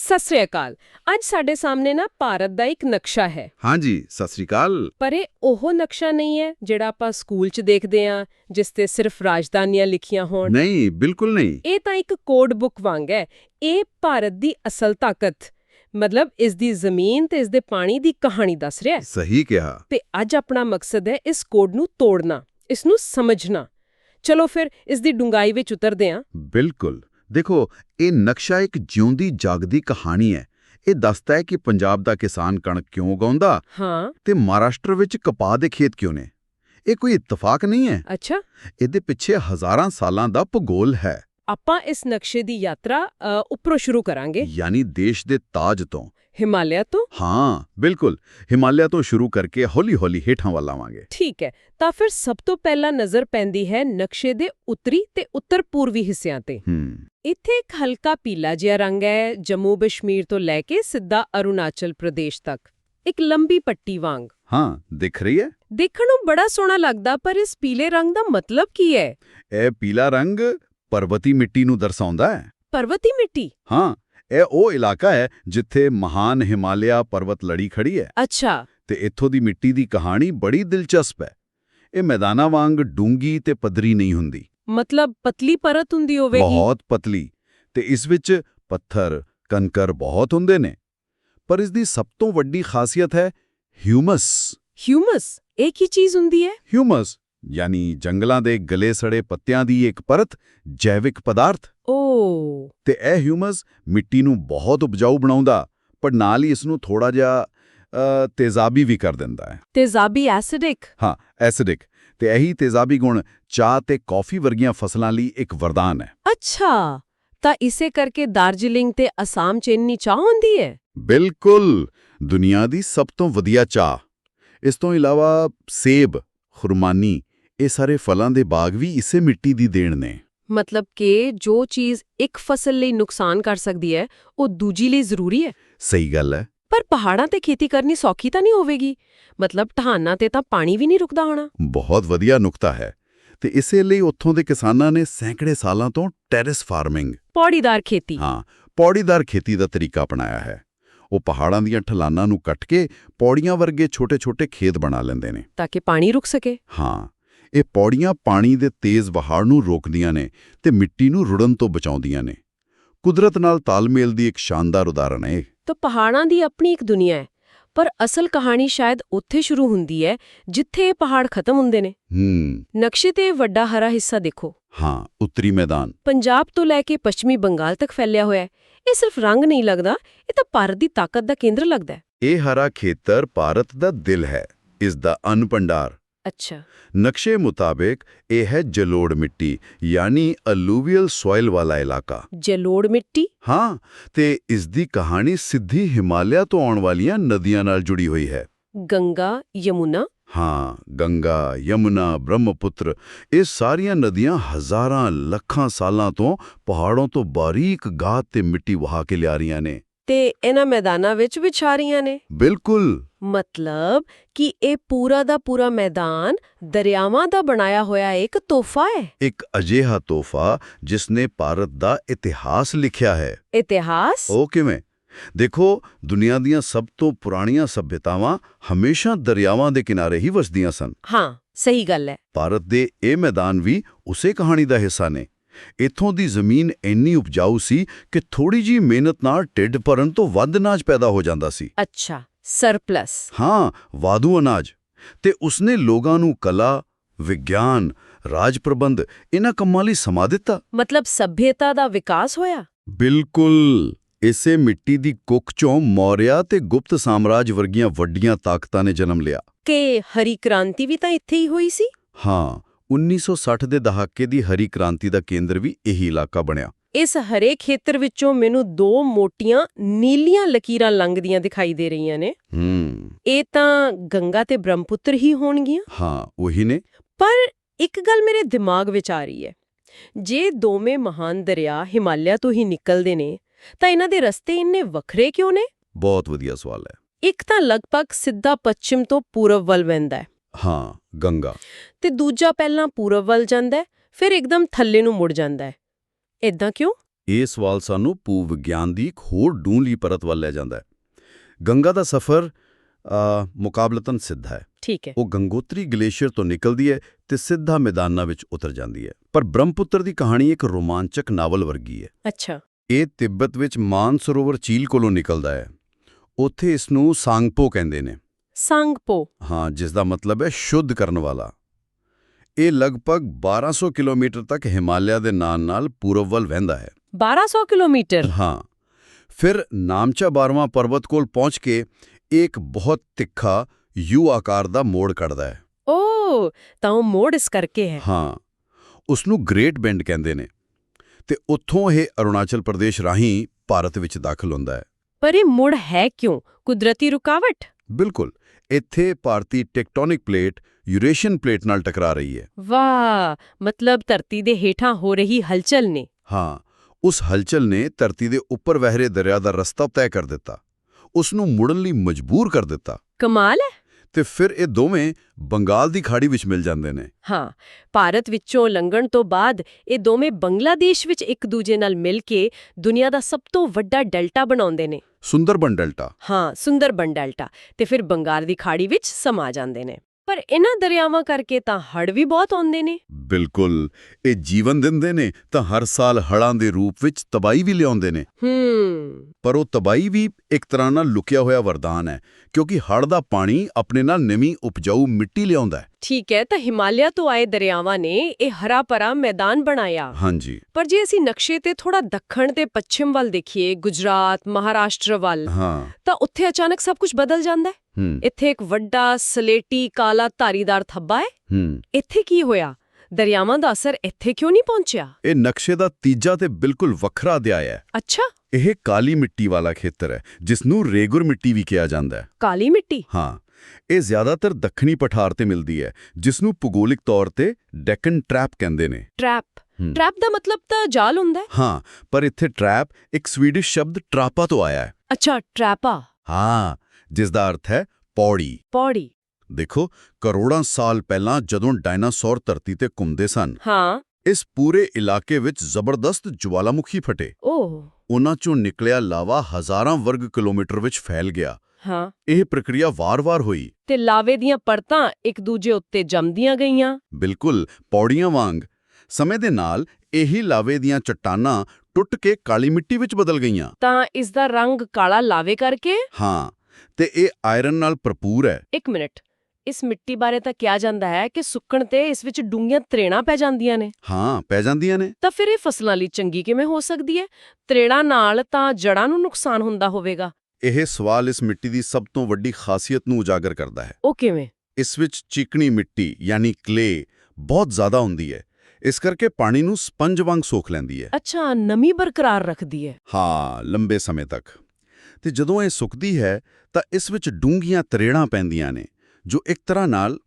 ਸਤਿ ਸ੍ਰੀ ਅਕਾਲ। ਅੱਜ ਸਾਡੇ ਸਾਹਮਣੇ ਨਾ ਭਾਰਤ ਦਾ ਇੱਕ ਨਕਸ਼ਾ ਹੈ। ਹਾਂਜੀ ਸਤਿ ਸ੍ਰੀ ਅਕਾਲ। ਪਰ ਇਹ ਉਹ ਨਕਸ਼ਾ ਨਹੀਂ ਹੈ ਜਿਹੜਾ ਆਪਾਂ ਸਕੂਲ 'ਚ ਦੇਖਦੇ ਆਂ ਜਿਸ ਤੇ ਸਿਰਫ ਰਾਜਧਾਨੀਆਂ ਲਿਖੀਆਂ ਹੋਣ। ਨਹੀਂ ਬਿਲਕੁਲ ਨਹੀਂ। ਇਹ ਤਾਂ ਇੱਕ ਕੋਡ ਬੁੱਕ ਵਾਂਗ ਹੈ। ਇਹ ਭਾਰਤ ਦੀ ਅਸਲ ਤਾਕਤ ਮਤਲਬ ਇਸ ਦੀ ਜ਼ਮੀਨ ਤੇ ਇਸ ਦੇ ਪਾਣੀ ਦੀ ਕਹਾਣੀ ਦੱਸ ਰਿਹਾ ਹੈ। ਸਹੀ ਕਿਹਾ। ਤੇ ਅੱਜ ਆਪਣਾ ਮਕਸਦ ਹੈ ਇਸ ਕੋਡ ਨੂੰ ਤੋੜਨਾ ਇਸ ਨੂੰ ਸਮਝਣਾ। ਚਲੋ ਫਿਰ ਇਸ ਦੀ ਡੂੰਘਾਈ ਵਿੱਚ ਉਤਰਦੇ ਆਂ ਬਿਲਕੁਲ। ਦੇਖੋ ਇਹ ਨਕਸ਼ਾ ਇੱਕ ਜਿਉਂਦੀ ਜਾਗਦੀ ਕਹਾਣੀ ਹੈ। ਇਹ ਦੱਸਦਾ ਹੈ ਕਿ ਪੰਜਾਬ ਦਾ ਕਿਸਾਨ ਕਣਕ ਕਿਉਂ ਉਗਾਉਂਦਾ ਹਾਂ। ਤੇ ਮਹਾਰਾਸ਼ਟਰ ਵਿੱਚ ਕਪਾਹ ਦੇ ਖੇਤ ਕਿਉਂ ਨੇ? ਇਹ ਕੋਈ ਇਤਫਾਕ ਨਹੀਂ ਹੈ। ਅੱਛਾ। ਇਹਦੇ ਪਿੱਛੇ ਹਜ਼ਾਰਾਂ ਸਾਲਾਂ ਦਾ ਭੂਗੋਲ ਹੈ। ਆਪਾਂ ਇਸ ਨਕਸ਼ੇ ਦੀ ਯਾਤਰਾ ਉੱਪਰੋਂ ਸ਼ੁਰੂ ਕਰਾਂਗੇ। ਯਾਨੀ ਦੇਸ਼ ਦੇ ਤਾਜ ਤੋਂ। ਹਿਮਾਲਿਆ ਤੋਂ? ਹਾਂ ਬਿਲਕੁਲ। ਹਿਮਾਲਿਆ ਤੋਂ ਸ਼ੁਰੂ ਕਰਕੇ ਹੌਲੀ-ਹੌਲੀ ਹੇਠਾਂ ਵੱਲ ਆਵਾਂਗੇ। ਠੀਕ ਹੈ ਤਾਂ ਫਿਰ ਸਭ ਤੋਂ ਪਹਿਲਾਂ ਨਜ਼ਰ ਪੈਂਦੀ ਹੈ ਨਕਸ਼ੇ ਦੇ ਉੱਤਰੀ ਤੇ ਉੱਤਰ ਪੂਰਬੀ ਹਿੱਸਿਆਂ ਤੇ। ਇੱਥੇ ਇੱਕ ਹਲਕਾ ਪੀਲਾ ਜਿਹਾ ਰੰਗ ਹੈ ਜੰਮੂ ਕਸ਼ਮੀਰ ਤੋਂ ਲੈ ਕੇ ਸਿੱਧਾ ਅਰੁਣਾਚਲ ਪ੍ਰਦੇਸ਼ ਤੱਕ। ਇੱਕ ਲੰਬੀ ਪੱਟੀ ਵਾਂਗ। ਹਾਂ ਦਿਖ ਰਹੀ ਹੈ? ਦੇਖਣ ਨੂੰ ਬੜਾ ਸੋਹਣਾ ਲੱਗਦਾ ਪਰ ਇਸ ਪੀਲੇ ਰੰਗ ਦਾ ਮਤਲਬ ਕੀ ਹੈ? ਇਹ ਪੀਲਾ ਰੰਗ ਪਰਬਤੀ ਮਿੱਟੀ ਨੂੰ ਦਰਸਾਉਂਦਾ ਹੈ। ਪਰਵਤੀ ਮਿੱਟੀ? ਹਾਂ ਇਹ ਉਹ ਇਲਾਕਾ ਹੈ ਜਿੱਥੇ ਮਹਾਨ ਹਿਮਾਲਿਆ ਪਰਬਤ ਲੜੀ ਖੜੀ ਹੈ। ਅੱਛਾ। ਤੇ ਇੱਥੋਂ ਦੀ ਮਿੱਟੀ ਦੀ ਕਹਾਣੀ ਬੜੀ ਦਿਲਚਸਪ ਹੈ। ਇਹ ਮੈਦਾਨਾਂ ਵਾਂਗ ਡੂੰਗੀ ਤੇ ਪੱਧਰੀ ਨਹੀਂ ਹੁੰਦੀ। ਮਤਲਬ ਪਤਲੀ ਪਰਤ ਹੁੰਦੀ ਹੋਵੇਗੀ? ਬਹੁਤ ਪਤਲੀ। ਤੇ ਇਸ ਵਿੱਚ ਪੱਥਰ ਕੰਕਰ ਬਹੁਤ ਹੁੰਦੇ ਨੇ। ਪਰ ਇਸ ਦੀ ਸਭ ਤੋਂ ਵੱਡੀ ਖਾਸੀਅਤ ਹੈ ਹਿਊਮਸ। ਹਿਊਮਸ? ਇਹ ਕੀ ਚੀਜ਼ ਹੁੰਦੀ ਹੈ? ਹਿਊਮਸ ਯਾਨੀ ਜੰਗਲਾਂ ਦੇ ਗਲੇ ਸੜੇ ਪੱਤਿਆਂ ਦੀ ਇੱਕ ਪਰਤ ਜੈਵਿਕ ਪਦਾਰਥ। ਓ। ਤੇ ਇਹ ਹਿਊਮਸ ਮਿੱਟੀ ਨੂੰ ਬਹੁਤ ਉਪਜਾਊ ਬਣਾਉਂਦਾ ਪਰ ਨਾਲ ਹੀ ਇਸ ਨੂੰ ਥੋੜਾ ਜਿਹਾ ਤੇਜ਼ਾਬੀ ਵੀ ਕਰ ਦਿੰਦਾ ਹੈ। ਤੇਜ਼ਾਬੀ ਐਸਿਡਿਕ ਹਾਂ ਐਸਿਡਿਕ ਤੇ ਇਹੀ ਤੇਜ਼ਾਬੀ ਗੁਣ ਚਾਹ ਤੇ ਕੌਫੀ ਵਰਗੀਆਂ ਫਸਲਾਂ ਲਈ ਇੱਕ ਵਰਦਾਨ ਹੈ। ਅੱਛਾ ਤਾਂ ਇਸੇ ਕਰਕੇ ਦਾਰਜੀਲਿੰਗ ਤੇ ਅਸਾਮ ਚ ਇੰਨੀ ਚਾਹ ਹੁੰਦੀ ਹੈ? ਬਿਲਕੁਲ! ਦੁਨੀਆ ਦੀ ਸਭ ਤੋਂ ਵਧੀਆ ਚਾਹ। ਇਸ ਤੋਂ ਇਲਾਵਾ ਸੇਬ ਖੁਰਮਾਨੀ ਇਹ ਸਾਰੇ ਫਲਾਂ ਦੇ ਬਾਗ ਵੀ ਇਸੇ ਮਿੱਟੀ ਦੀ ਦੇਣ ਨੇ। ਮਤਲਬ ਕਿ ਜੋ ਚੀਜ਼ ਇੱਕ ਫਸਲ ਲਈ ਨੁਕਸਾਨ ਕਰ ਸਕਦੀ ਹੈ ਉਹ ਦੂਜੀ ਲਈ ਜ਼ਰੂਰੀ ਹੈ? ਸਹੀ ਗੱਲ ਹੈ। ਪਰ ਪਹਾੜਾਂ ਤੇ ਖੇਤੀ ਕਰਨੀ ਸੌਖੀ ਤਾਂ ਨਹੀਂ ਹੋਵੇਗੀ? ਮਤਲਬ ਢਾਨਾਂ ਤੇ ਤਾਂ ਪਾਣੀ ਵੀ ਨਹੀਂ ਰੁਕਦਾ ਹੋਣਾ? ਬਹੁਤ ਵਧੀਆ ਨੁਕਤਾ ਹੈ। ਤੇ ਇਸੇ ਲਈ ਉੱਥੋਂ ਦੇ ਕਿਸਾਨਾਂ ਨੇ ਸੈਂਕੜੇ ਸਾਲਾਂ ਤੋਂ ਟੈਰੇਸ ਫਾਰਮਿੰਗ। ਪੌੜੀਦਾਰ ਖੇਤੀ। ਹਾਂ ਪੌੜੀਦਾਰ ਖੇਤੀ ਦਾ ਤਰੀਕਾ ਅਪਣਾਇਆ ਹੈ। ਉਹ ਪਹਾੜਾਂ ਦੀਆਂ ਢਲਾਨਾਂ ਨੂੰ ਕੱਟ ਕੇ ਪੌੜੀਆਂ ਵਰਗੇ ਛੋਟੇ-ਛੋਟੇ ਖੇਤ ਬਣਾ ਲੈਂਦੇ ਨੇ। ਤਾਂ ਕਿ ਪਾਣੀ ਰੁਕ ਸਕੇ। ਹਾਂ ਇਹ ਪੌੜੀਆਂ ਪਾਣੀ ਦੇ ਤੇਜ਼ ਵਹਾਅ ਨੂੰ ਰੋਕਦੀਆਂ ਨੇ ਤੇ ਮਿੱਟੀ ਨੂੰ ਰੁੜਨ ਤੋਂ ਬਚਾਉਂਦੀਆਂ ਨੇ। ਕੁਦਰਤ ਨਾਲ ਤਾਲਮੇਲ ਦੀ ਇੱਕ ਸ਼ਾਨਦਾਰ ਉਦਾਹਰਣ ਹੈ। ਤਾਂ ਪਹਾੜਾਂ ਦੀ ਆਪਣੀ ਇੱਕ ਦੁਨੀਆ ਹੈ ਪਰ ਅਸਲ ਕਹਾਣੀ ਸ਼ਾਇਦ ਉੱਥੇ ਸ਼ੁਰੂ ਹੁੰਦੀ ਹੈ ਜਿੱਥੇ ਇਹ ਪਹਾੜ ਖਤਮ ਹੁੰਦੇ ਨੇ। ਹੂੰ। ਨਕਸ਼ੇ ਤੇ ਵੱਡਾ ਹਰਾ ਹਿੱਸਾ ਦੇਖੋ। ਹਾਂ ਉੱਤਰੀ ਮੈਦਾਨ। ਪੰਜਾਬ ਤੋਂ ਲੈ ਕੇ ਪੱਛਮੀ ਬੰਗਾਲ ਤੱਕ ਫੈਲਿਆ ਹੋਇਆ ਹੈ। ਇਹ ਸਿਰਫ ਰੰਗ ਨਹੀਂ ਲੱਗਦਾ ਇਹ ਤਾਂ ਭਾਰਤ ਦੀ ਤਾਕਤ ਦਾ ਕੇਂਦਰ ਲੱਗਦਾ ਹੈ। ਇਹ ਹਰਾ ਖੇਤਰ ਭਾਰਤ ਦਾ ਦਿਲ ਹੈ ਇਸ ਦਾ ਅੰਨ ਭੰਡਾਰ। ਅੱਛਾ। ਨਕਸ਼ੇ ਮੁਤਾਬਕ ਇਹ ਹੈ ਜਲੋੜ ਮਿੱਟੀ ਯਾਨੀ ਅਲੂਵੀਅਲ ਸੋਇਲ ਵਾਲਾ ਇਲਾਕਾ। ਜਲੋੜ ਮਿੱਟੀ? ਹਾਂ ਤੇ ਇਸ ਦੀ ਕਹਾਣੀ ਸਿੱਧੀ ਹਿਮਾਲਿਆ ਤੋਂ ਆਉਣ ਵਾਲੀਆਂ ਨਦੀਆਂ ਨਾਲ ਜੁੜੀ ਹੋਈ ਹੈ। ਗੰਗਾ ਯਮੁਨਾ? ਹਾਂ ਗੰਗਾ ਯਮੁਨਾ ਬ੍ਰਹਮਪੁੱਤਰ ਇਹ ਸਾਰੀਆਂ ਨਦੀਆਂ ਹਜ਼ਾਰਾਂ ਲੱਖਾਂ ਸਾਲਾਂ ਤੋਂ ਪਹਾੜੋਂ ਤੋਂ ਬਾਰੀਕ ਗਾਤ ਤੇ ਮਿੱਟੀ ਵਹਾ ਕੇ ਲਿਆ ਰਹੀਆਂ ਨੇ। ਤੇ ਇਹਨਾਂ ਮੈਦਾਨਾਂ ਵਿੱਚ ਵਿਛਾ ਰਹੀਆਂ ਨੇ? ਬਿਲਕੁਲ। ਮਤਲਬ ਕਿ ਇਹ ਪੂਰਾ ਦਾ ਪੂਰਾ ਮੈਦਾਨ ਦਰਿਆਵਾਂ ਦਾ ਬਣਾਇਆ ਹੋਇਆ ਇੱਕ ਤੋਹਫਾ ਹੈ? ਇੱਕ ਅਜਿਹਾ ਤੋਹਫਾ ਜਿਸ ਨੇ ਭਾਰਤ ਦਾ ਇਤਿਹਾਸ ਲਿਖਿਆ ਹੈ। ਇਤਿਹਾਸ? ਉਹ ਕਿਵੇਂ? ਦੇਖੋ ਦੁਨੀਆ ਦੀਆਂ ਸਭ ਤੋਂ ਪੁਰਾਣੀਆਂ ਸਭਿਅਤਾਵਾਂ ਹਮੇਸ਼ਾ ਦਰਿਆਵਾਂ ਦੇ ਕਿਨਾਰੇ ਹੀ ਵਸਦੀਆਂ ਸਨ। ਹਾਂ ਸਹੀ ਗੱਲ ਹੈ। ਭਾਰਤ ਦੇ ਇਹ ਮੈਦਾਨ ਵੀ ਉਸੇ ਕਹਾਣੀ ਦਾ ਹਿੱਸਾ ਨੇ। ਇੱਥੋਂ ਦੀ ਜ਼ਮੀਨ ਇੰਨੀ ਉਪਜਾਊ ਸੀ ਕਿ ਥੋੜੀ ਜੀ ਮਿਹਨਤ ਨਾਲ ਢਿੱਡ ਭਰਨ ਤੋਂ ਵੱਧ ਅਨਾਜ ਪੈਦਾ ਹੋ ਜਾਂਦਾ ਸੀ। ਅੱਛਾ। ਸਰਪਲਸ। ਹਾਂ ਵਾਧੂ ਅਨਾਜ। ਤੇ ਉਸਨੇ ਲੋਕਾਂ ਨੂੰ ਕਲਾ ਵਿਗਿਆਨ ਰਾਜ ਪ੍ਰਬੰਧ ਇਹਨਾਂ ਕੰਮਾਂ ਲਈ ਸਮਾ ਦਿੱਤਾ। ਮਤਲਬ ਸਭਿਅਤਾ ਦਾ ਵਿਕਾਸ ਹੋਇਆ? ਬਿਲਕੁਲ। ਇਸੇ ਮਿੱਟੀ ਦੀ ਕੁੱਖ ਚੋਂ ਮੌਰਿਆ ਤੇ ਗੁਪਤ ਸਾਮਰਾਜ ਵਰਗੀਆਂ ਵੱਡੀਆਂ ਤਾਕਤਾਂ ਨੇ ਜਨਮ ਲਿਆ। ਕਿ ਹਰੀ ਕ੍ਰਾਂਤੀ ਵੀ ਤਾਂ ਇੱਥੇ ਹੀ ਹੋਈ ਸੀ? ਹਾਂ 1960 ਦੇ ਦਹਾਕੇ ਦੀ ਹਰੀ ਕ੍ਰਾਂਤੀ ਦਾ ਕੇਂਦਰ ਵੀ ਇਹੀ ਇਲਾਕਾ ਬਣਿਆ। ਇਸ ਹਰੇ ਖੇਤਰ ਵਿੱਚੋਂ ਮੈਨੂੰ ਦੋ ਮੋਟੀਆਂ ਨੀਲੀਆਂ ਲਕੀਰਾਂ ਲੰਘਦੀਆਂ ਦਿਖਾਈ ਦੇ ਰਹੀਆਂ ਨੇ। ਹੂੰ। ਇਹ ਤਾਂ ਗੰਗਾ ਤੇ ਬ੍ਰਹਮਪੁੱਤਰ ਹੀ ਹੋਣਗੀਆਂ। ਹਾਂ ਉਹੀ ਨੇ। ਪਰ ਇੱਕ ਗੱਲ ਮੇਰੇ ਦਿਮਾਗ ਵਿੱਚ ਆ ਰਹੀ ਹੈ। ਜੇ ਦੋਵੇਂ ਮਹਾਨ ਦਰਿਆ ਹਿਮਾਲਿਆ ਤੋਂ ਹੀ ਨਿਕਲਦੇ ਨੇ ਤਾਂ ਇਹਨਾਂ ਦੇ ਰਸਤੇ ਇੰਨੇ ਵੱਖਰੇ ਕਿਉਂ ਨੇ? ਬਹੁਤ ਵਧੀਆ ਸਵਾਲ ਹੈ। ਇੱਕ ਤਾਂ ਲਗਭਗ ਸਿੱਧਾ ਪੱਛਮ ਤੋਂ ਪੂਰਬ ਵੱਲ ਵਹਿੰਦਾ ਹੈ। ਹਾਂ ਗੰਗਾ। ਤੇ ਦੂਜਾ ਪਹਿਲਾਂ ਪੂਰਬ ਵੱਲ ਜਾਂਦਾ ਹੈ ਫਿਰ ਇੱਕਦਮ ਥੱਲੇ ਨੂੰ ਮੁੜ ਜਾਂਦਾ ਹੈ। ਇਦਾਂ ਕਿਉਂ? ਇਹ ਸਵਾਲ ਸਾਨੂੰ ਭੂ ਵਿਗਿਆਨ ਦੀ ਇੱਕ ਹੋਰ ਡੂੰਘੀ ਪਰਤ ਵੱਲ ਲੈ ਜਾਂਦਾ ਹੈ। ਗੰਗਾ ਦਾ ਸਫ਼ਰ ਮੁਕਾਬਲਤਨ ਸਿੱਧਾ ਹੈ। ਠੀਕ ਹੈ। ਉਹ ਗੰਗੋਤਰੀ ਗਲੇਸ਼ੀਅਰ ਤੋਂ ਨਿਕਲਦੀ ਹੈ ਤੇ ਸਿੱਧਾ ਮੈਦਾਨਾਂ ਵਿੱਚ ਉਤਰ ਜਾਂਦੀ ਹੈ। ਪਰ ਬ੍ਰਹਮਪੁੱਤਰ ਦੀ ਕਹਾਣੀ ਇੱਕ ਰੋਮਾਂਚਕ ਨਾਵਲ ਵਰਗੀ ਹੈ। ਅੱਛਾ। ਇਹ ਤਿੱਬਤ ਵਿੱਚ ਮਾਨਸਰੋਵਰ ਝੀਲ ਕੋਲੋਂ ਨਿਕਲਦਾ ਹੈ। ਉੱਥੇ ਇਸ ਨੂੰ ਸਾਂਗਪੋ ਕਹਿੰਦੇ ਨੇ। ਸੰਗਪੋ। ਹਾਂ ਜਿਸ ਦਾ ਮਤਲਬ ਹੈ ਸ਼ੁੱਧ ਕਰਨ ਵਾਲਾ। ਇਹ ਲਗਭਗ 1200 ਕਿਲੋਮੀਟਰ ਤੱਕ ਹਿਮਾਲਿਆ ਦੇ ਨਾਲ-ਨਾਲ ਪੂਰਬ ਵੱਲ ਵਹਿੰਦਾ ਹੈ। 1200 ਕਿਲੋਮੀਟਰ? ਹਾਂ। ਫਿਰ ਨਾਮਚਾ 12ਵਾਂ ਪਰਬਤ ਕੋਲ ਪਹੁੰਚ ਕੇ ਇੱਕ ਬਹੁਤ ਤਿੱਖਾ ਯੂ ਆਕਾਰ ਦਾ ਮੋੜ ਕੱਢਦਾ ਹੈ। ਓ ਤਾਂ ਉਹ ਮੋੜ ਇਸ ਕਰਕੇ ਹੈ। ਹਾਂ। ਉਸ ਨੂੰ ਗ੍ਰੇਟ ਬੈਂਡ ਕਹਿੰਦੇ ਨੇ ਤੇ ਉੱਥੋਂ ਇਹ ਅਰੁਣਾਚਲ ਪ੍ਰਦੇਸ਼ ਰਾਹੀਂ ਭਾਰਤ ਵਿੱਚ ਦਾਖਲ ਹੁੰਦਾ ਹੈ। ਪਰ ਇਹ ਮੋੜ ਹੈ ਕਿਉਂ? ਕੁਦਰਤੀ ਰੁਕਾਵਟ? ਬਿਲਕੁਲ। ਇੱਥੇ ਭਾਰਤੀ ਟੈਕਟੋਨਿਕ ਪਲੇਟ ਯੂਰੇਸ਼ੀਅਨ ਪਲੇਟ ਨਾਲ ਟਕਰਾ ਰਹੀ ਹੈ। ਵਾਹ! ਮਤਲਬ ਧਰਤੀ ਦੇ ਹੇਠਾਂ ਹੋ ਰਹੀ ਹਲਚਲ ਨੇ। ਹਾਂ ਉਸ ਹਲਚਲ ਨੇ ਧਰਤੀ ਦੇ ਉੱਪਰ ਵਹਿ ਰਹੇ ਦਰਿਆ ਦਾ ਰਸਤਾ ਤੈਅ ਕਰ ਦਿੱਤਾ। ਉਸ ਨੂੰ ਮੁੜਨ ਲਈ ਮਜਬੂਰ ਕਰ ਦਿੱਤਾ। ਕਮਾਲ ਹੈ! ਤੇ ਫਿਰ ਇਹ ਦੋਵੇਂ ਬੰਗਾਲ ਦੀ ਖਾੜੀ ਵਿੱਚ ਮਿਲ ਜਾਂਦੇ ਨੇ। ਹਾਂ ਭਾਰਤ ਵਿੱਚੋਂ ਲੰਘਣ ਤੋਂ ਬਾਅਦ ਇਹ ਦੋਵੇਂ ਬੰਗਲਾਦੇਸ਼ ਵਿੱਚ ਇੱਕ ਦੂਜੇ ਨਾਲ ਮਿਲ ਕੇ ਦੁਨੀਆ ਦਾ ਸਭ ਤੋਂ ਵੱਡਾ ਡੈਲਟਾ ਬਣਾਉਂਦੇ ਨੇ। ਸੁੰਦਰਬਨ ਡੈਲਟਾ। ਹਾਂ ਸੁੰਦਰਬਨ ਡੈਲਟਾ ਤੇ ਫਿਰ ਬੰਗਾਲ ਦੀ ਖਾੜੀ ਵਿੱਚ ਸਮਾ ਜਾਂਦੇ ਨੇ। ਪਰ ਇਹਨਾਂ ਦਰਿਆਵਾਂ ਕਰਕੇ ਤਾਂ ਹੜ ਵੀ ਬਹੁਤ ਆਉਂਦੇ ਨੇ। ਬਿਲਕੁਲ। ਇਹ ਜੀਵਨ ਦਿੰਦੇ ਨੇ ਤਾਂ ਹਰ ਸਾਲ ਹੜ੍ਹਾਂ ਦੇ ਰੂਪ ਵਿੱਚ ਤਬਾਈ ਵੀ ਲਿਆਉਂਦੇ ਨੇ। ਹੂੰ। ਪਰ ਉਹ ਤਬਾਈ ਵੀ ਇੱਕ ਤਰ੍ਹਾਂ ਨਾਲ ਲੁਕਿਆ ਹੋਇਆ ਵਰਦਾਨ ਹੈ ਕਿਉਂਕਿ ਹੜ੍ਹ ਦਾ ਪਾਣੀ ਆਪਣੇ ਨਾਲ ਨਵੀਂ ਉਪਜਾਊ ਮਿੱਟੀ ਲਿਆਉਂਦਾ ਹੈ। ਠੀਕ ਹੈ ਤਾਂ ਹਿਮਾਲਿਆ ਤੋਂ ਆਏ ਦਰਿਆਵਾਂ ਨੇ ਇਹ ਹਰਾ ਭਰਾ ਮੈਦਾਨ ਬਣਾਇਆ। ਹਾਂਜੀ। ਪਰ ਜੇ ਅਸੀਂ ਨਕਸ਼ੇ ਤੇ ਥੋੜਾ ਦੱਖਣ ਤੇ ਪੱਛਮ ਵੱਲ ਦੇਖੀਏ ਗੁਜਰਾਤ ਮਹਾਰਾਸ਼ਟਰ ਵੱਲ ਹਾਂ। ਤਾਂ ਉੱਥੇ ਅਚਾਨਕ ਸਭ ਕੁਝ ਬਦਲ ਜਾਂਦਾ ਹੈ। ਇੱਥੇ ਇੱਕ ਵੱਡਾ ਸਲੇਟੀ ਕਾਲਾ ਧਾਰੀਦਾਰ ਥੱਬਾ ਹੈ। ਹੂੰ। ਇੱਥੇ ਕੀ ਹੋਇਆ? ਦਰਿਆਵਾਂ ਦਾ ਅਸਰ ਇੱਥੇ ਕਿਉਂ ਨਹੀਂ ਪਹੁੰਚਿਆ? ਇਹ ਨਕਸ਼ੇ ਦਾ ਤੀਜਾ ਤੇ ਬਿਲਕੁਲ ਵੱਖਰਾ ਅਧਿਆਇ ਹੈ। ਅੱਛਾ। ਇਹ ਕਾਲੀ ਮਿੱਟੀ ਵਾਲਾ ਖੇਤਰ ਹੈ ਜਿਸ ਨੂੰ ਰੇਗੁਰ ਮਿੱਟੀ ਵੀ ਕਿਹਾ ਜਾਂਦਾ ਹੈ। ਕਾਲੀ ਮਿੱਟੀ? ਹਾਂ। ਇਹ ਜ਼ਿਆਦਾਤਰ ਦੱਖਣੀ ਪਠਾਰ ਤੇ ਮਿਲਦੀ ਹੈ ਜਿਸ ਨੂੰ ਭੂਗੋਲਿਕ ਤੌਰ ਤੇ ਡੈਕਨ ਟ੍ਰੈਪ ਕਹਿੰਦੇ ਨੇ। ਟ੍ਰੈਪ। ਟ੍ਰੈਪ ਦਾ ਮਤਲਬ ਤਾਂ ਜਾਲ ਹੁੰਦਾ ਹੈ? ਹਾਂ ਪਰ ਇੱਥੇ ਟ੍ਰੈਪ ਇੱਕ ਸਵੀਡਿਸ਼ ਸ਼ਬਦ ਟਰਾਪਾ ਤੋਂ ਆਇਆ ਹੈ। ਅੱਛਾ ਟ੍ਰੈਪਾ। ਹਾਂ ਜਿਸ ਦਾ ਅਰਥ ਹੈ ਪੌੜੀ। ਪੌੜੀ। ਦੇਖੋ ਕਰੋੜਾਂ ਸਾਲ ਪਹਿਲਾਂ ਜਦੋਂ ਡਾਇਨਾਸੌਰ ਧਰਤੀ ਤੇ ਘੁੰਮਦੇ ਸਨ ਹਾਂ। ਇਸ ਪੂਰੇ ਇਲਾਕੇ ਵਿੱਚ ਜ਼ਬਰਦਸਤ ਜਵਾਲਾਮੁਖੀ ਫਟੇ। ਓਹ। ਉਹਨਾਂ ਚੋਂ ਨਿਕਲਿਆ ਲਾਵਾ ਹਜ਼ਾਰਾਂ ਵਰਗ ਕਿਲੋਮੀਟਰ ਵਿੱਚ ਫੈਲ ਗਿਆ। ਹਾਂ। ਇਹ ਪ੍ਰਕਿਰਿਆ ਵਾਰ-ਵਾਰ ਹੋਈ। ਤੇ ਲਾਵੇ ਦੀਆਂ ਪਰਤਾਂ ਇੱਕ ਦੂਜੇ ਉੱਤੇ ਜੰਮਦੀਆਂ ਗਈਆਂ। ਬਿਲਕੁਲ ਪੌੜੀਆਂ ਵਾਂਗ। ਸਮੇਂ ਦੇ ਨਾਲ ਇਹੀ ਲਾਵੇ ਦੀਆਂ ਚਟਾਨਾਂ ਟੁੱਟ ਕੇ ਕਾਲੀ ਮਿੱਟੀ ਵਿੱਚ ਬਦਲ ਗਈਆਂ। ਤਾਂ ਇਸ ਦਾ ਰੰਗ ਕਾਲਾ ਲਾਵੇ ਕਰਕੇ? ਹਾਂ ਤੇ ਇਹ ਆਇਰਨ ਨਾਲ ਭਰਪੂਰ ਹੈ। ਇੱਕ ਮਿੰਟ। ਇਸ ਮਿੱਟੀ ਬਾਰੇ ਤਾਂ ਕਿਹਾ ਜਾਂਦਾ ਹੈ ਕਿ ਸੁੱਕਣ ਤੇ ਇਸ ਵਿੱਚ ਡੂੰਘੀਆਂ ਤਰੇੜਾਂ ਪੈ ਜਾਂਦੀਆਂ ਨੇ। ਹਾਂ ਪੈ ਜਾਂਦੀਆਂ ਨੇ। ਤਾਂ ਫਿਰ ਇਹ ਫਸਲਾਂ ਲਈ ਚੰਗੀ ਕਿਵੇਂ ਹੋ ਸਕਦੀ ਹੈ? ਤਰੇੜਾਂ ਨਾਲ ਤਾਂ ਜੜਾਂ ਨੂੰ ਨੁਕਸਾਨ ਹੁੰਦਾ ਹੋਵੇਗਾ। ਇਹ ਸਵਾਲ ਇਸ ਮਿੱਟੀ ਦੀ ਸਭ ਤੋਂ ਵੱਡੀ ਖਾਸੀਅਤ ਨੂੰ ਉਜਾਗਰ ਕਰਦਾ ਹੈ। ਉਹ ਕਿਵੇਂ? ਇਸ ਵਿੱਚ ਚੀਕਣੀ ਮਿੱਟੀ ਯਾਨੀ ਕਲੇ ਬਹੁਤ ਜ਼ਿਆਦਾ ਹੁੰਦੀ ਹੈ। ਇਸ ਕਰਕੇ ਪਾਣੀ ਨੂੰ ਸਪੰਜ ਵਾਂਗ ਸੋਖ ਲੈਂਦੀ ਹੈ। ਅੱਛਾ ਨਮੀ ਬਰਕਰਾਰ ਰੱਖਦੀ ਹੈ। ਹਾਂ ਲੰਬੇ ਸਮੇਂ ਤੱਕ। ਤੇ ਜਦੋਂ ਇਹ ਸੁੱਕਦੀ ਹੈ ਤਾਂ ਇਸ ਵਿੱਚ ਡੂੰਘੀਆਂ ਤਰੇੜਾਂ ਪੈਂਦੀਆਂ ਨੇ ਜੋ ਇੱਕ ਤਰ੍ਹਾਂ ਨਾਲ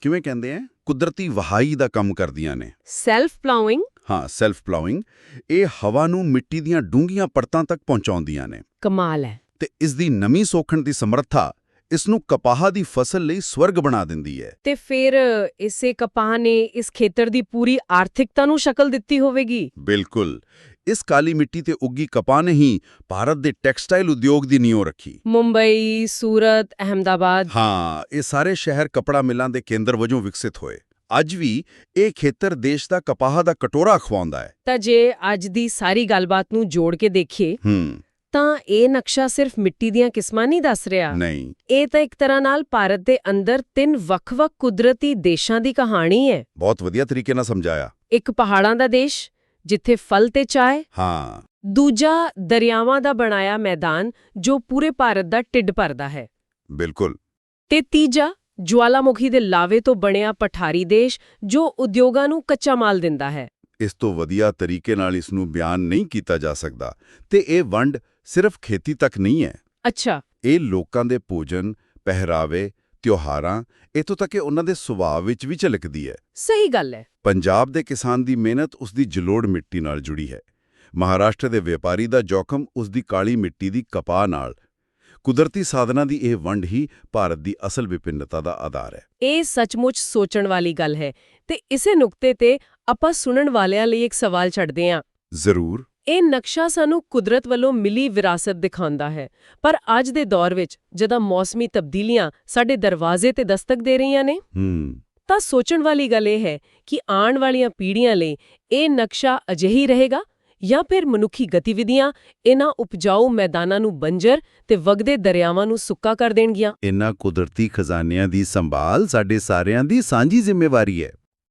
ਕਿਵੇਂ ਕਹਿੰਦੇ ਆ? ਕੁਦਰਤੀ ਵਹਾਈ ਦਾ ਕੰਮ ਕਰਦੀਆਂ ਨੇ। ਸੈਲਫ ਪਲਾਉਇੰਗ ਹਾਂ ਸੈਲਫ ਪਲਾਉਇੰਗ ਇਹ ਹਵਾ ਨੂੰ ਮਿੱਟੀ ਦੀਆਂ ਡੂੰਘੀਆਂ ਪਰਤਾਂ ਤੱਕ ਪਹੁੰਚਾਉਂਦੀਆਂ ਨੇ। ਕਮਾਲ ਹੈ। ਤੇ ਇਸ ਦੀ ਨਮੀ ਸੋਖਣ ਦੀ ਸਮਰੱਥਾ ਇਸ ਨੂੰ ਕਪਾਹ ਦੀ ਫਸਲ ਲਈ ਸਵਰਗ ਬਣਾ ਦਿੰਦੀ ਹੈ। ਤੇ ਫਿਰ ਇਸੇ ਕਪਾਹ ਨੇ ਇਸ ਖੇਤਰ ਦੀ ਪੂਰੀ ਆਰਥਿਕਤਾ ਨੂੰ ਸ਼ਕਲ ਦਿੱਤੀ ਹੋਵੇਗੀ? ਬਿਲਕੁਲ। ਇਸ ਕਾਲੀ ਮਿੱਟੀ ਤੇ ਉੱਗੀ ਕਪਾਹ ਨੇ ਹੀ ਭਾਰਤ ਦੇ ਟੈਕਸਟਾਈਲ ਉਦਯੋਗ ਦੀ ਨੀਂਹ ਰੱਖੀ। ਮੁੰਬਈ ਸੂਰਤ ਅਹਮਦਾਬਾਦ। ਹਾਂ ਇਹ ਸਾਰੇ ਸ਼ਹਿਰ ਕਪੜਾ ਮਿਲਾਂ ਦੇ ਕੇਂਦਰ ਵਜੋਂ ਵਿਕਸਿਤ ਹੋਏ। ਅੱਜ ਵੀ ਇਹ ਖੇਤਰ ਦੇਸ਼ ਦਾ ਕਪਾਹ ਦਾ ਕਟੋਰਾ ਖਵਾਉਂਦਾ ਹੈ। ਤਾਂ ਜੇ ਅੱਜ ਦੀ ਸਾਰੀ ਗੱਲਬਾਤ ਨੂੰ ਜੋੜ ਕੇ ਦੇਖੀਏ ਹੂੰ। ਤਾਂ ਇਹ ਨਕਸ਼ਾ ਸਿਰਫ ਮਿੱਟੀ ਦੀਆਂ ਕਿਸਮਾਂ ਨਹੀਂ ਦੱਸ ਰਿਹਾ। ਨਹੀਂ। ਇਹ ਤਾਂ ਇੱਕ ਤਰ੍ਹਾਂ ਨਾਲ ਭਾਰਤ ਦੇ ਅੰਦਰ ਤਿੰਨ ਵੱਖ-ਵੱਖ ਕੁਦਰਤੀ ਦੇਸ਼ਾਂ ਦੀ ਕਹਾਣੀ ਹੈ। ਬਹੁਤ ਵਧੀਆ ਤਰੀਕੇ ਨਾਲ ਸਮਝਾਇਆ। ਇੱਕ ਪਹਾੜਾਂ ਦਾ ਦੇਸ਼ ਜਿੱਥੇ ਫਲ ਤੇ ਚਾਹ ਹਾਂ। ਦੂਜਾ ਦਰਿਆਵਾਂ ਦਾ ਬਣਾਇਆ ਮੈਦਾਨ ਜੋ ਪੂਰੇ ਭਾਰਤ ਦਾ ਢਿੱਡ ਭਰਦਾ ਹੈ। ਬਿਲਕੁਲ। ਤੇ ਤੀਜਾ ਜਵਾਲਾਮੁਖੀ ਦੇ ਲਾਵੇ ਤੋਂ ਬਣਿਆ ਪਠਾਰੀ ਦੇਸ਼ ਜੋ ਉਦਯੋਗਾਂ ਨੂੰ ਕੱਚਾ ਮਾਲ ਦਿੰਦਾ ਹੈ। ਇਸ ਤੋਂ ਵਧੀਆ ਤਰੀਕੇ ਨਾਲ ਇਸ ਨੂੰ ਬਿਆਨ ਨਹੀਂ ਕੀਤਾ ਜਾ ਸਕਦਾ। ਤੇ ਇਹ ਵੰਡ ਸਿਰਫ ਖੇਤੀ ਤੱਕ ਨਹੀਂ ਹੈ। ਅੱਛਾ। ਇਹ ਲੋਕਾਂ ਦੇ ਭੋਜਨ ਪਹਿਰਾਵੇ ਤਿਉਹਾਰਾਂ ਇਥੋਂ ਤੱਕ ਕਿ ਉਹਨਾਂ ਦੇ ਸੁਭਾਅ ਵਿੱਚ ਵੀ ਝਲਕਦੀ ਹੈ। ਸਹੀ ਗੱਲ ਹੈ। ਪੰਜਾਬ ਦੇ ਕਿਸਾਨ ਦੀ ਮਿਹਨਤ ਉਸ ਦੀ ਜਲੋੜ ਮਿੱਟੀ ਨਾਲ ਜੁੜੀ ਹੈ। ਮਹਾਰਾਸ਼ਟਰ ਦੇ ਵਪਾਰੀ ਦਾ ਜੋਖਮ ਉਸ ਦੀ ਕਾਲੀ ਮਿੱਟੀ ਦੀ ਕਪਾਹ ਨਾਲ। ਕੁਦਰਤੀ ਸਾਧਨਾਂ ਦੀ ਇਹ ਵੰਡ ਹੀ ਭਾਰਤ ਦੀ ਅਸਲ ਵਿਭਿੰਨਤਾ ਦਾ ਆਧਾਰ ਹੈ। ਇਹ ਸੱਚਮੁੱਚ ਸੋਚਣ ਵਾਲੀ ਗੱਲ ਹੈ। ਤੇ ਇਸੇ ਨੁਕਤੇ ਤੇ ਆਪਾਂ ਸੁਣਨ ਵਾਲਿਆਂ ਲਈ ਇੱਕ ਸਵਾਲ ਛੱਡਦੇ ਹਾਂ। ਜ਼ਰੂਰ। ਇਹ ਨਕਸ਼ਾ ਸਾਨੂੰ ਕੁਦਰਤ ਵੱਲੋਂ ਮਿਲੀ ਵਿਰਾਸਤ ਦਿਖਾਉਂਦਾ ਹੈ। ਪਰ ਅੱਜ ਦੇ ਦੌਰ ਵਿੱਚ ਜਦੋਂ ਮੌਸਮੀ ਤਬਦੀਲੀਆਂ ਸਾਡੇ ਦਰਵਾਜ਼ੇ ਤੇ ਦਸਤਕ ਦੇ ਰਹੀਆਂ ਨੇ ਤਾਂ ਸੋਚਣ ਵਾਲੀ ਗੱਲ ਇਹ ਹੈ ਕਿ ਆਉਣ ਵਾਲੀਆਂ ਪੀੜ੍ਹੀਆਂ ਲਈ ਇਹ ਨਕਸ਼ਾ ਅਜਿਹੀ ਰਹੇਗਾ ਜਾਂ ਫਿਰ ਮਨੁੱਖੀ ਗਤੀਵਿਧੀਆਂ ਇਹਨਾਂ ਉਪਜਾਊ ਮੈਦਾਨਾਂ ਨੂੰ ਬੰਜਰ ਤੇ ਵਗਦੇ ਦਰਿਆਵਾਂ ਨੂੰ ਸੁੱਕਾ ਕਰ ਦੇਣਗੀਆਂ। ਇਨ੍ਹਾਂ ਕੁਦਰਤੀ ਖਜ਼ਾਨਿਆਂ ਦੀ ਸੰਭਾਲ ਸਾਡੇ ਸਾਰਿਆਂ ਦੀ ਸਾਂਝੀ ਜ਼ਿੰਮੇਵਾਰੀ ਹੈ।